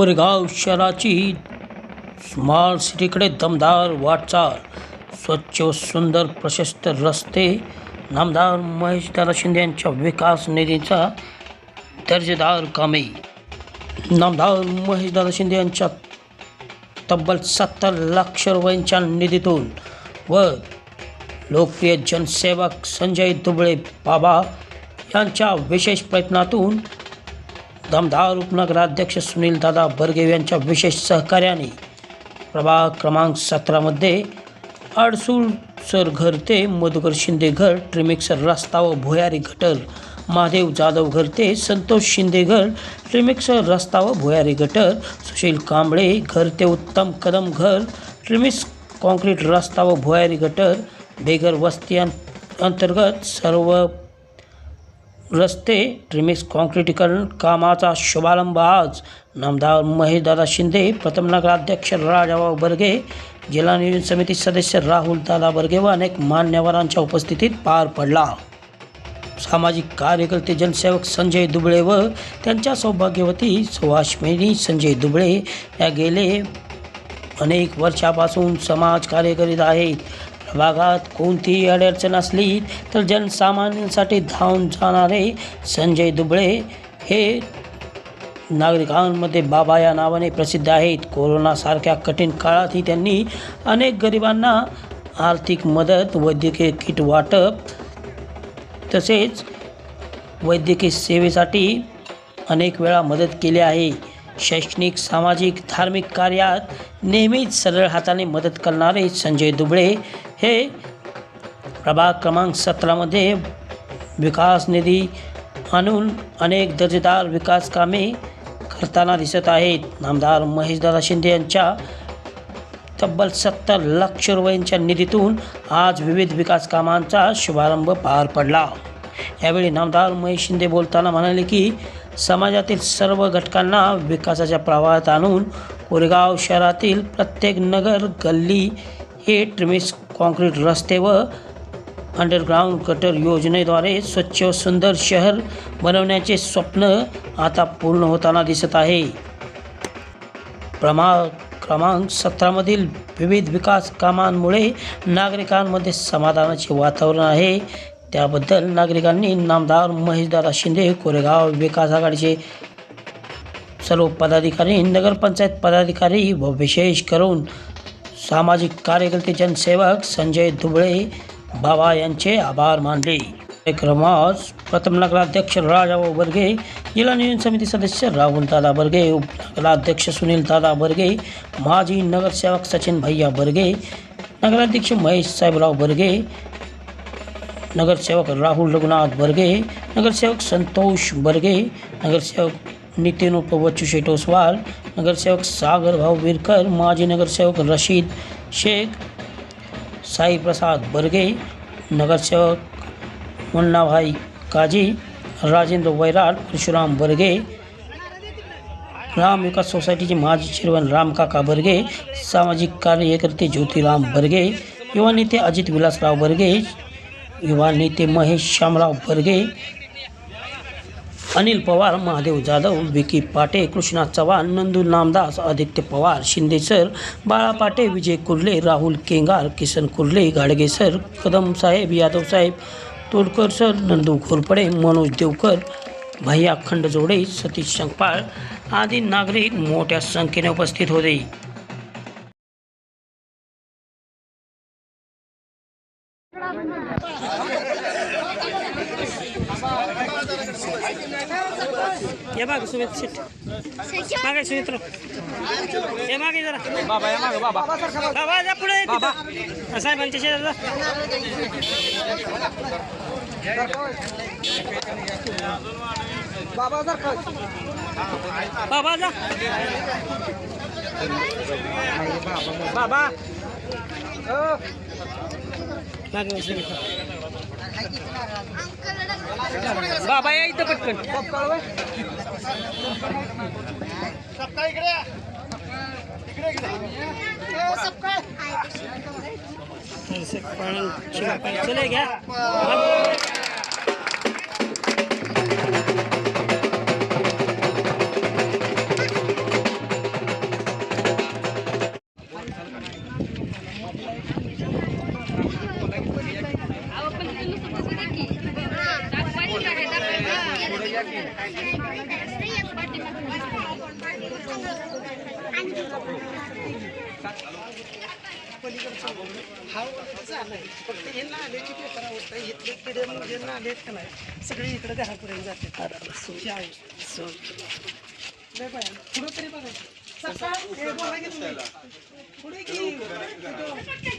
कोरेगाव शहराची स्मार्ट सिटीकडे दमदार वाटचाल. स्वच्छ व सुंदर प्रशस्त रस्ते. नामदार महेशदादा शिंदे यांच्या विकास निधीचा दर्जेदार कामे. नामदार महेशदादा शिंदे यांच्या तब्बल सत्तर लाख रुपयांच्या निधीतून व लोकप्रिय जनसेवक संजय दुबळे बाबा यांच्या विशेष प्रयत्नातून दमदार उपनगराध्यक्ष सुनील दादा बर्गे यांच्या विशेष सहकार्याने प्रभाग क्रमांक सतरामध्ये आडसूळ सर घर ते मधुकर शिंदे घर ट्रिमिक्सर रस्ता व भुयारी गटर महादेव जाधव घर ते संतोष शिंदे घर ट्रिमिक्सर रस्ता व भुयारी गटर सुशील कांबळे घर ते उत्तम कदम घर ट्रिमिक्स कॉन्क्रीट रस्ता व भुयारी गटर बेघर वस्ती अंतर्गत सर्व रस्ते ट्रिमिक्स काँक्रिटीकरण कामाचा शुभारंभ आज. नामदार महेशदादा शिंदे प्रथम नगराध्यक्ष राजाभाऊ बर्गे जिल्हा नियोजन समिती सदस्य राहुल दादा बर्गे व अनेक मान्यवरांच्या उपस्थितीत पार पडला. सामाजिक कार्यकर्ते जनसेवक संजय दुबळे व त्यांच्या सौभाग्यवती सुहासमेनी संजय दुबळे या गेले अनेक वर्षापासून समाज कार्य करीत आहेत. भागात कोणतीही अडचण असली तर जनसामान्यांसाठी धावून जाणारे संजय दुबळे हे नागरिकांमध्ये बाबा या नावाने प्रसिद्ध आहेत. कोरोनासारख्या कठीण काळातही त्यांनी अनेक गरिबांना आर्थिक मदत वैद्यकीय किट वाटप तसेच वैद्यकीय सेवेसाठी अनेक वेळा मदत केली आहे. शैक्षणिक सामाजिक धार्मिक कार्यात नेहमीच सरळ हाताने मदत करणारे संजय दुबळे हे प्रभाग क्रमांक सतरामध्ये विकास निधी आणून अनेक दर्जेदार विकास कामे करताना दिसत आहेत. नामदार महेशदादा शिंदे यांच्या तब्बल सत्तर लक्ष रुपयांच्या निधीतून आज विविध विकास कामांचा शुभारंभ पार पडला. यावेळी नामदार महेश शिंदे बोलताना म्हणाले की समाजातील सर्व घटकांना विकासाच्या प्रवाहात आणून कोरेगाव शहरातील प्रत्येक नगर गल्ली हे ट्रिमिस कॉन्क्रीट रस्ते व अंडरग्राऊंड गटर योजनेद्वारे स्वच्छ व सुंदर शहर बनवण्याचे स्वप्न आता पूर्ण होताना दिसत आहे. प्रमा क्रमांक सतरामधील विविध विकास कामांमुळे नागरिकांमध्ये समाधानाचे वातावरण आहे. त्याबद्दल नागरिकांनी नामदार महेशदादा शिंदे कोरेगाव विकास आघाडीचे सर्व पदाधिकारी नगरपंचायत पदाधिकारी व विशेष करून सामाजिक कार्यकर्ते जनसेवक संजय दुबळे बाबा यांचे आभार मानले. कार्यक्रमास प्रथम नगराध्यक्ष राजाभाऊ बर्गे जिल्हा नियोजन समिती सदस्य राहुल दादा बर्गे उपनगराध्यक्ष सुनील दादा बर्गे माजी नगरसेवक सचिन भैया बर्गे नगराध्यक्ष महेश साहेबराव बर्गे नगरसेवक राहुल रघुनाथ बर्गे नगरसेवक संतोष बर्गे नगरसेवक नितीन उप बच्चू शेठ ओसवाल नगरसेवक सागर भाऊ विरकर माजी नगरसेवक रशीद शेख साई प्रसाद बर्गे नगरसेवक मुन्नाभाई काजी राजेंद्र वैराट परशुराम बर्गे राम विकास सोसायटीचे माजी चेअरमन रामकाका बर्गे सामाजिक कार्यकर्ते ज्योतिराम बर्गे युवा नेते अजित विलासराव बर्गे युवा नेते महेश श्यामराव बर्गे अनिल पवार महादेव जाधव विकी पाटे कृष्णा चव्हाण नंदू नामदास आदित्य पवार शिंदे सर बाळा पाटे विजय कुर्ले राहुल केंगार किसन कुर्ले गाडगे सर कदम साहेब यादव साहेब तोडकर सर नंदू घोरपडे मनोज देवकर भैया खंडजोडे सतीश संकपाळ आदी नागरिक मोठ्या संख्येने उपस्थित होते. ये मागे सुमित सीट मागे सुमित्र हे मागे जरा. बाबा या मागं बाबा. बाबा जा पुढे. बाबा. साहेबांच्या जा. बाबा जर का बाबा जा. बाबा. मागे सुमित्र. बाबा या इथं पटकन चले घ्या हा झालाय फक्त हे नाल्याची पेपर अवस्था आहे इथले किडे म्हणजे नाले आहेत का नाही सगळे इकडे घरापर्यंत जाते आहे. पुढं तरी बघायचं. सकाळ की. पुढे की.